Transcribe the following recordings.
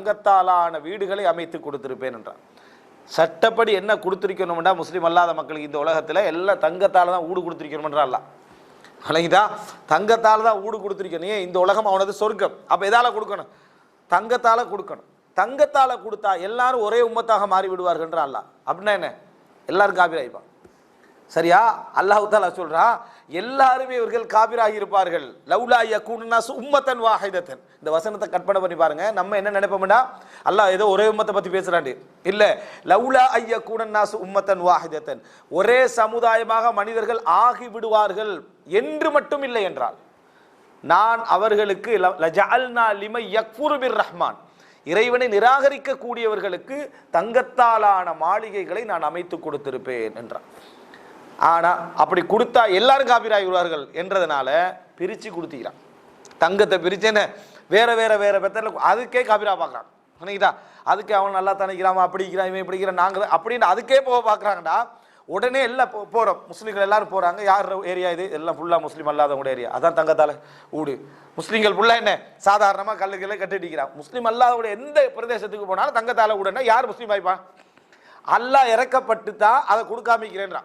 தங்கத்தாலான வீடுகளை அமைத்து கொடுத்திருப்பேன் என்றான். சட்டப்படி என்ன கொடுத்துருக்கணும்டா முஸ்லீம் அல்லாத மக்களுக்கு இந்த உலகத்தில்? எல்லாம் தங்கத்தால் தான் ஊடு கொடுத்திருக்கணும்ன்றா அல்ல அழகிதா? தங்கத்தால் தான் ஊடு கொடுத்துருக்கணும். ஏன்? இந்த உலகம் அவனது சொர்க்கம். அப்போ எதால் கொடுக்கணும்? தங்கத்தால் கொடுக்கணும். தங்கத்தால் கொடுத்தா எல்லாரும் ஒரே உம்மத்தாக மாறி விடுவார்கள்ன்ற அல்ல அப்படின்னா என்ன? எல்லாரும் ஆகிப்பான் சரியா? அல்லாஹ் தாலா எல்லாருமே இவர்கள் காபிராகி இருப்பார்கள் லவ்லா யகுன்னா உம்மத்தன் வாஹிதத்தன். இந்த வசனத்தை கற்பனை பண்ணி பாருங்க. நம்ம என்ன நினைப்போம்னா அல்லாஹ் ஏதோ ஒரே உம்மத்தை பத்தி பேசுறாண்டு இல்ல லவ்லா ஐயக்கூடன்னா உம்மத்தன் வாஹிதத்தன். ஒரே சமுதாயமாக மனிதர்கள் ஆகி விடுவார்கள் என்று மட்டும் இல்லை என்றால் நான் அவர்களுக்கு ல- லிமை யக்ஃபுரு ரஹ்மான் இறைவனை நிராகரிக்க கூடியவர்களுக்கு தங்கத்தாலான மாளிகைகளை நான் அமைத்து கொடுத்திருப்பேன் என்றான். ஆனால் அப்படி கொடுத்தா எல்லாரும் காப்பீராகி விடுவார்கள் என்றதுனால பிரித்து கொடுத்துக்கிறான். தங்கத்தை பிரிச்சேன்னு வேற வேற வேற பெத்தல அதுக்கே காப்பீராக பார்க்குறான். நினைக்கிட்டா அதுக்கு அவன் நல்லா தனிக்கிறான் அப்படி இருக்கிறான் இவன் இப்படி நாங்கள் அப்படின்னு அதுக்கே போக பார்க்குறாங்கடா. உடனே எல்லாம் போ- போகிறோம் முஸ்லீம்கள் எல்லாரும் போகிறாங்க யார் ஏரியா இது? எல்லாம் ஃபுல்லாக முஸ்லீம் அல்லாதவங்க ஏரியா. அதான் தங்கத்தால் ஊடு. முஸ்லீம்கள் ஃபுல்லாக என்ன? சாதாரணமாக கல்லுகளை கட்டிடிக்கிறான் முஸ்லீம் அல்லாதவங்க எந்த பிரதேசத்துக்கு போனாலும் தங்கத்தால் ஊடுன்னா யார் முஸ்லீம் ஆயிப்பான் அல்லா இறக்கப்பட்டு தான் அதை கொடுக்காமிக்கிறேன்றான்.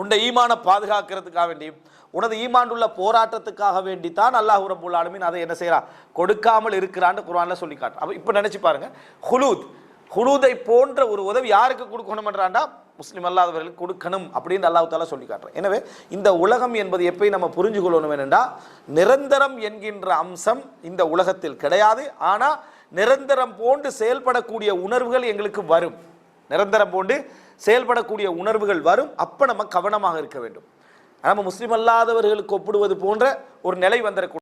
உன்னை ஈமான பாதுகாக்கிறதுக்காக வேண்டி உனது ஈமாண்டுள்ள போராட்டத்துக்காக வேண்டி தான் அல்லாஹ் ரபுல் அதை என்ன செய்கிறான் கொடுக்காமல் இருக்கிறான்னு குர்ஆன்ல சொல்லி காட்டு அப்போ இப்போ நினச்சி பாருங்கள் ஹுலூத் ஹுலூதை போன்ற ஒரு உதவி யாருக்கு கொடுக்கணுமென்றாண்டா? முஸ்லீம் அல்லாதவர்களுக்கு கொடுக்கணும் அப்படின்னு அல்லாஹ் தாலா சொல்லி காட்டுறேன். எனவே இந்த உலகம் என்பது எப்பயும் நம்ம புரிஞ்சு கொள்ளணும் என்னென்னா நிரந்தரம் என்கின்ற அம்சம் இந்த உலகத்தில் கிடையாது. ஆனால் நிரந்தரம் போன்று செயல்படக்கூடிய உணர்வுகள் எங்களுக்கு வரும். நிரந்தரம் போண்டு செயல்படக்கூடிய உணர்வுகள் வரும். அப்ப நம்ம கவனமாக இருக்க வேண்டும். நம்ம முஸ்லிம் அல்லாதவர்களுக்கு ஒப்பிடுவது போன்ற ஒரு நிலை வந்துடக்கூடாது